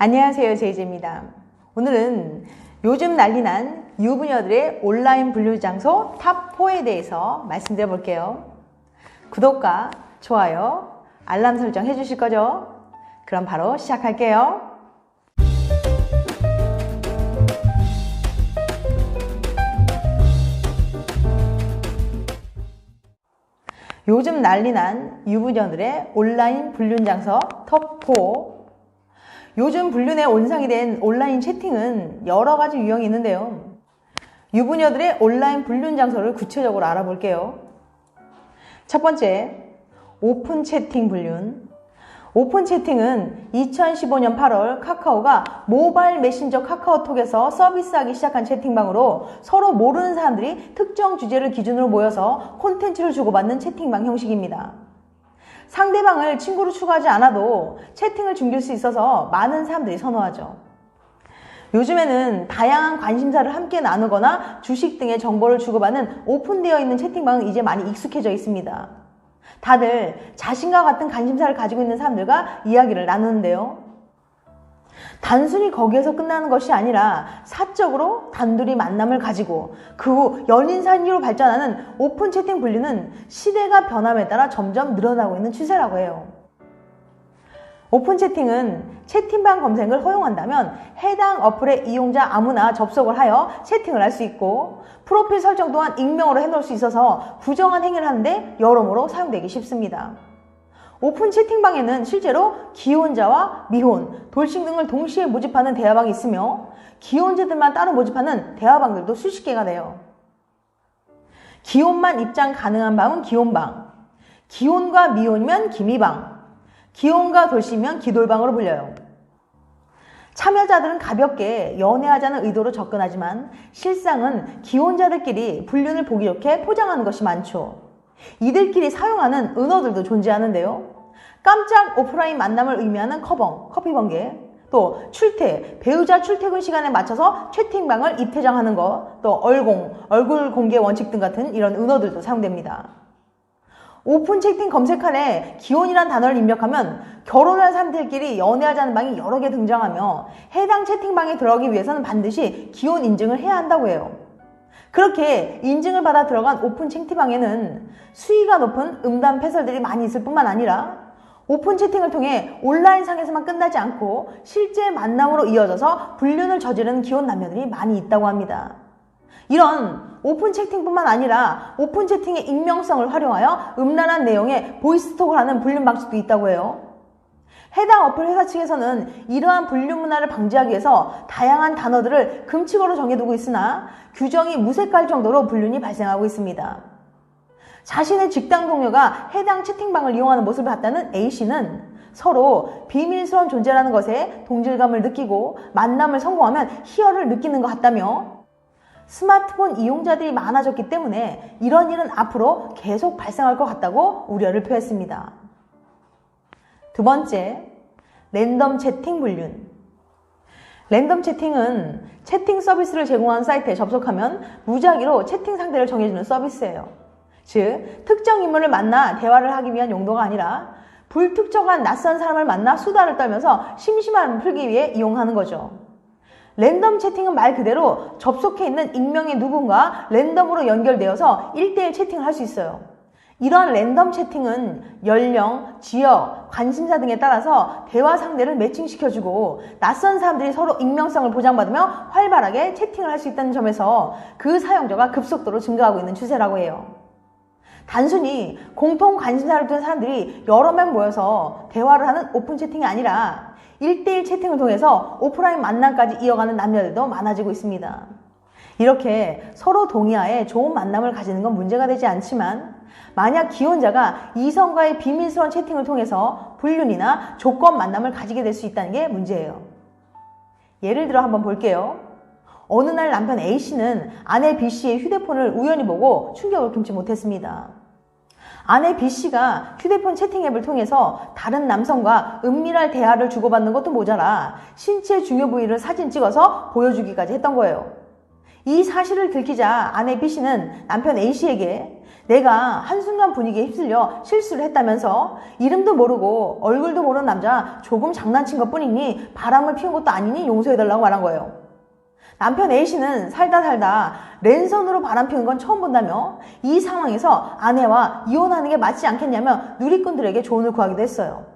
안녕하세요. 제이제입니다. 오늘은 요즘 난리 난 유부녀들의 온라인 분류 장소 탑4에 대해서 말씀드려 볼게요. 구독과 좋아요, 알람 설정 해주실 거죠? 그럼 바로 시작할게요. 요즘 난리 난 유부녀들의 온라인 불륜 장소 톱4 요즘 불륜의 온상이 된 온라인 채팅은 여러 가지 유형이 있는데요. 유부녀들의 온라인 불륜 장소를 구체적으로 알아볼게요. 첫 번째, 오픈 채팅 불륜. 오픈 채팅은 2015년 8월 카카오가 모바일 메신저 카카오톡에서 서비스하기 시작한 채팅방으로 서로 모르는 사람들이 특정 주제를 기준으로 모여서 콘텐츠를 주고받는 채팅방 형식입니다. 상대방을 친구로 추가하지 않아도 채팅을 즐길 수 있어서 많은 사람들이 선호하죠. 요즘에는 다양한 관심사를 함께 나누거나 주식 등의 정보를 주고받는 오픈되어 있는 채팅방은 이제 많이 익숙해져 있습니다. 다들 자신과 같은 관심사를 가지고 있는 사람들과 이야기를 나누는데요. 단순히 거기에서 끝나는 것이 아니라 사적으로 단둘이 만남을 가지고 그 후 연인 사이로 발전하는 오픈 채팅 분류는 시대가 변함에 따라 점점 늘어나고 있는 추세라고 해요. 오픈 채팅은 채팅방 검색을 허용한다면 해당 어플의 이용자 아무나 접속을 하여 채팅을 할 수 있고 프로필 설정 또한 익명으로 해놓을 수 있어서 부정한 행위를 하는데 여러모로 사용되기 쉽습니다. 오픈 채팅방에는 실제로 기혼자와 미혼, 돌싱 등을 동시에 모집하는 대화방이 있으며 기혼자들만 따로 모집하는 대화방들도 수십 개가 돼요. 기혼만 입장 가능한 방은 기혼방, 기혼과 미혼이면 기미방, 기혼과 돌싱이면 기돌방으로 불려요. 참여자들은 가볍게 연애하자는 의도로 접근하지만 실상은 기혼자들끼리 불륜을 보기 좋게 포장하는 것이 많죠. 이들끼리 사용하는 은어들도 존재하는데요. 깜짝 오프라인 만남을 의미하는 커벙, 커피 번개, 또 출퇴, 배우자 출퇴근 시간에 맞춰서 채팅방을 입회장하는 것, 또 얼공, 얼굴 공개 원칙 등 같은 이런 은어들도 사용됩니다. 오픈 채팅 검색란에 기혼이란 단어를 입력하면 결혼할 사람들끼리 연애하자는 방이 여러 개 등장하며 해당 채팅방에 들어가기 위해서는 반드시 기혼 인증을 해야 한다고 해요. 그렇게 인증을 받아 들어간 오픈 채팅방에는 수위가 높은 음담 패설들이 많이 있을 뿐만 아니라 오픈 채팅을 통해 온라인상에서만 끝나지 않고 실제 만남으로 이어져서 불륜을 저지르는 기혼 남녀들이 많이 있다고 합니다. 이런 오픈 채팅뿐만 아니라 오픈 채팅의 익명성을 활용하여 음란한 내용의 보이스톡을 하는 불륜 방식도 있다고 해요. 해당 어플 회사 측에서는 이러한 불륜 문화를 방지하기 위해서 다양한 단어들을 금칙어로 정해두고 있으나 규정이 무색할 정도로 불륜이 발생하고 있습니다. 자신의 직장 동료가 해당 채팅방을 이용하는 모습을 봤다는 A씨는 서로 비밀스러운 존재라는 것에 동질감을 느끼고 만남을 성공하면 희열을 느끼는 것 같다며 스마트폰 이용자들이 많아졌기 때문에 이런 일은 앞으로 계속 발생할 것 같다고 우려를 표했습니다. 두 번째, 랜덤 채팅 불륜. 랜덤 채팅은 채팅 서비스를 제공하는 사이트에 접속하면 무작위로 채팅 상대를 정해주는 서비스예요. 즉, 특정 인물을 만나 대화를 하기 위한 용도가 아니라 불특정한 낯선 사람을 만나 수다를 떨면서 심심함을 풀기 위해 이용하는 거죠. 랜덤 채팅은 말 그대로 접속해 있는 익명의 누군가 랜덤으로 연결되어서 1대1 채팅을 할 수 있어요. 이러한 랜덤 채팅은 연령, 지역, 관심사 등에 따라서 대화 상대를 매칭시켜주고 낯선 사람들이 서로 익명성을 보장받으며 활발하게 채팅을 할 수 있다는 점에서 그 사용자가 급속도로 증가하고 있는 추세라고 해요. 단순히 공통 관심사를 둔 사람들이 여러 명 모여서 대화를 하는 오픈 채팅이 아니라 1대1 채팅을 통해서 오프라인 만남까지 이어가는 남녀들도 많아지고 있습니다. 이렇게 서로 동의하에 좋은 만남을 가지는 건 문제가 되지 않지만 만약 기혼자가 이성과의 비밀스러운 채팅을 통해서 불륜이나 조건 만남을 가지게 될 수 있다는 게 문제예요. 예를 들어 한번 볼게요. 어느 날 남편 A씨는 아내 B씨의 휴대폰을 우연히 보고 충격을 금치 못했습니다. 아내 B씨가 휴대폰 채팅 앱을 통해서 다른 남성과 은밀한 대화를 주고받는 것도 모자라 신체 중요 부위를 사진 찍어서 보여주기까지 했던 거예요. 이 사실을 들키자 아내 B 씨는 남편 A 씨에게 내가 한순간 분위기에 휩쓸려 실수를 했다면서 이름도 모르고 얼굴도 모르는 남자 조금 장난친 것 뿐이니 바람을 피운 것도 아니니 용서해달라고 말한 거예요. 남편 A씨는 살다 살다 랜선으로 바람 피운 건 처음 본다며 이 상황에서 아내와 이혼하는 게 맞지 않겠냐며 누리꾼들에게 조언을 구하기도 했어요.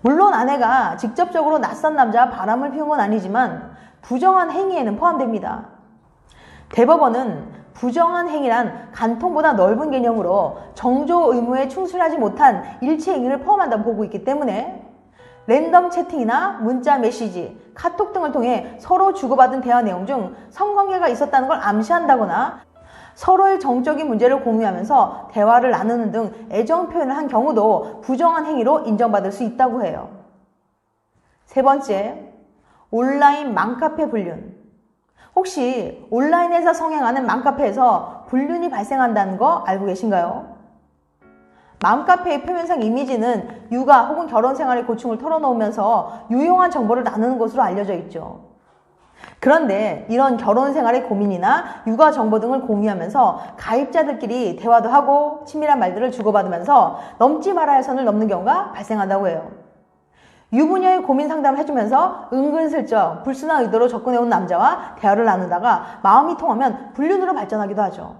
물론 아내가 직접적으로 낯선 남자와 바람을 피운 건 아니지만 부정한 행위에는 포함됩니다. 대법원은 부정한 행위란 간통보다 넓은 개념으로 정조 의무에 충실하지 못한 일체 행위를 포함한다고 보고 있기 때문에 랜덤 채팅이나 문자 메시지, 카톡 등을 통해 서로 주고받은 대화 내용 중 성관계가 있었다는 걸 암시한다거나 서로의 정적인 문제를 공유하면서 대화를 나누는 등 애정 표현을 한 경우도 부정한 행위로 인정받을 수 있다고 해요. 세 번째, 온라인 맘카페 불륜. 혹시 온라인에서 성행하는 맘카페에서 불륜이 발생한다는 거 알고 계신가요? 맘카페의 표면상 이미지는 육아 혹은 결혼 생활의 고충을 털어놓으면서 유용한 정보를 나누는 것으로 알려져 있죠. 그런데 이런 결혼 생활의 고민이나 육아 정보 등을 공유하면서 가입자들끼리 대화도 하고 친밀한 말들을 주고받으면서 넘지 말아야 할 선을 넘는 경우가 발생한다고 해요. 유부녀의 고민 상담을 해주면서 은근슬쩍 불순한 의도로 접근해온 남자와 대화를 나누다가 마음이 통하면 불륜으로 발전하기도 하죠.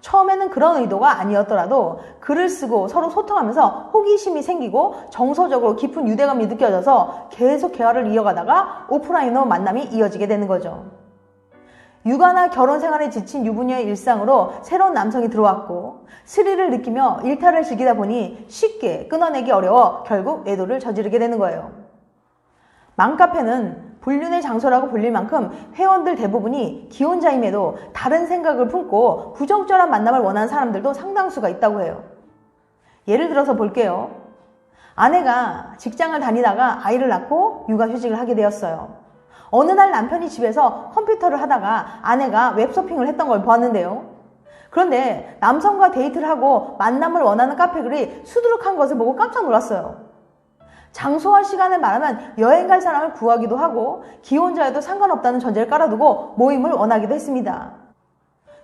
처음에는 그런 의도가 아니었더라도 글을 쓰고 서로 소통하면서 호기심이 생기고 정서적으로 깊은 유대감이 느껴져서 계속 대화를 이어가다가 오프라인으로 만남이 이어지게 되는 거죠. 육아나 결혼 생활에 지친 유부녀의 일상으로 새로운 남성이 들어왔고 스릴을 느끼며 일탈을 즐기다 보니 쉽게 끊어내기 어려워 결국 외도를 저지르게 되는 거예요. 맘카페는 불륜의 장소라고 불릴 만큼 회원들 대부분이 기혼자임에도 다른 생각을 품고 부적절한 만남을 원하는 사람들도 상당수가 있다고 해요. 예를 들어서 볼게요. 아내가 직장을 다니다가 아이를 낳고 육아휴직을 하게 되었어요. 어느 날 남편이 집에서 컴퓨터를 하다가 아내가 웹서핑을 했던 걸 보았는데요. 그런데 남성과 데이트를 하고 만남을 원하는 카페 글이 수두룩한 것을 보고 깜짝 놀랐어요. 장소와 시간을 말하면 여행 갈 사람을 구하기도 하고 기혼자에도 상관없다는 전제를 깔아두고 모임을 원하기도 했습니다.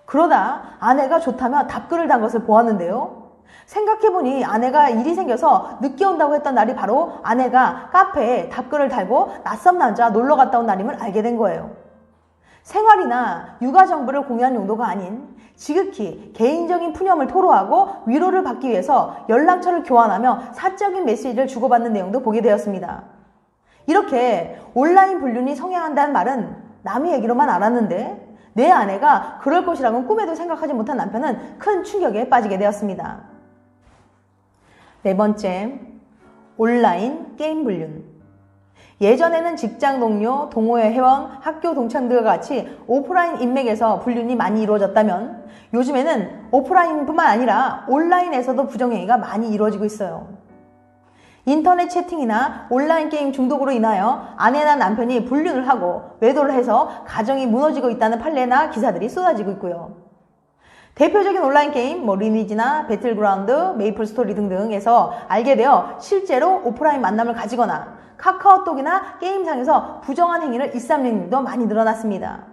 그러다 아내가 좋다며 답글을 단 것을 보았는데요. 생각해보니 아내가 일이 생겨서 늦게 온다고 했던 날이 바로 아내가 카페에 답글을 달고 낯선 남자 놀러 갔다 온 날임을 알게 된 거예요. 생활이나 육아 정보를 공유한 용도가 아닌 지극히 개인적인 푸념을 토로하고 위로를 받기 위해서 연락처를 교환하며 사적인 메시지를 주고받는 내용도 보게 되었습니다. 이렇게 온라인 불륜이 성행한다는 말은 남의 얘기로만 알았는데 내 아내가 그럴 것이라고는 꿈에도 생각하지 못한 남편은 큰 충격에 빠지게 되었습니다. 네 번째, 온라인 게임 불륜. 예전에는 직장 동료, 동호회 회원, 학교 동창들과 같이 오프라인 인맥에서 불륜이 많이 이루어졌다면 요즘에는 오프라인뿐만 아니라 온라인에서도 부정행위가 많이 이루어지고 있어요. 인터넷 채팅이나 온라인 게임 중독으로 인하여 아내나 남편이 불륜을 하고 외도를 해서 가정이 무너지고 있다는 판례나 기사들이 쏟아지고 있고요. 대표적인 온라인 게임, 뭐 리니지나 배틀그라운드, 메이플 스토리 등등에서 알게 되어 실제로 오프라인 만남을 가지거나 카카오톡이나 게임상에서 부정한 행위를 일삼는 일도 많이 늘어났습니다.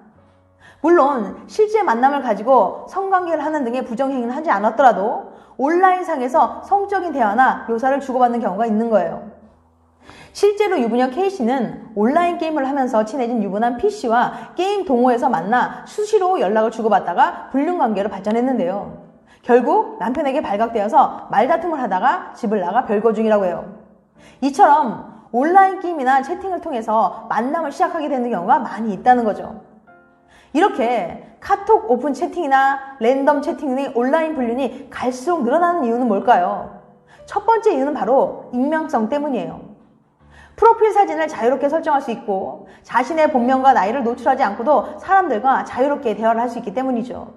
물론 실제 만남을 가지고 성관계를 하는 등의 부정행위는 하지 않았더라도 온라인상에서 성적인 대화나 묘사를 주고받는 경우가 있는 거예요. 실제로 유부녀 K씨는 온라인 게임을 하면서 친해진 유부남 P씨와 게임 동호회에서 만나 수시로 연락을 주고받다가 불륜 관계로 발전했는데요. 결국 남편에게 발각되어서 말다툼을 하다가 집을 나가 별거 중이라고 해요. 이처럼 온라인 게임이나 채팅을 통해서 만남을 시작하게 되는 경우가 많이 있다는 거죠. 이렇게 카톡 오픈 채팅이나 랜덤 채팅 등 온라인 불륜이 갈수록 늘어나는 이유는 뭘까요? 첫 번째 이유는 바로 익명성 때문이에요. 프로필 사진을 자유롭게 설정할 수 있고 자신의 본명과 나이를 노출하지 않고도 사람들과 자유롭게 대화를 할 수 있기 때문이죠.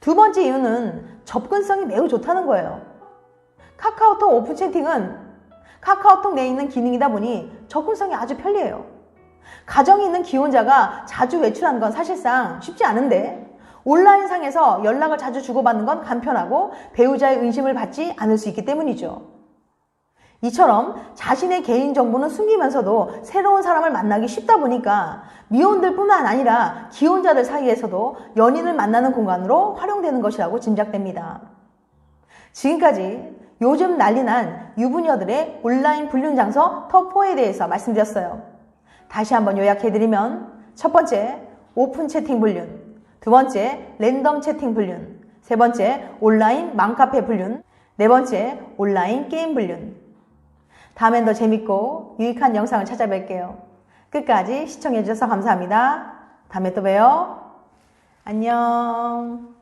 두 번째 이유는 접근성이 매우 좋다는 거예요. 카카오톡 오픈 채팅은 카카오톡 내에 있는 기능이다 보니 접근성이 아주 편리해요. 가정이 있는 기혼자가 자주 외출하는 건 사실상 쉽지 않은데 온라인상에서 연락을 자주 주고받는 건 간편하고 배우자의 의심을 받지 않을 수 있기 때문이죠. 이처럼 자신의 개인정보는 숨기면서도 새로운 사람을 만나기 쉽다 보니까 미혼들 뿐만 아니라 기혼자들 사이에서도 연인을 만나는 공간으로 활용되는 것이라고 짐작됩니다. 지금까지 요즘 난리난 유부녀들의 온라인 불륜 장소 톱4에 대해서 말씀드렸어요. 다시 한번 요약해드리면 첫 번째 오픈 채팅 불륜, 두 번째 랜덤 채팅 불륜, 세 번째 온라인 맘카페 불륜, 네 번째 온라인 게임 불륜. 다음엔 더 재밌고 유익한 영상을 찾아뵐게요. 끝까지 시청해주셔서 감사합니다. 다음에 또 봬요. 안녕.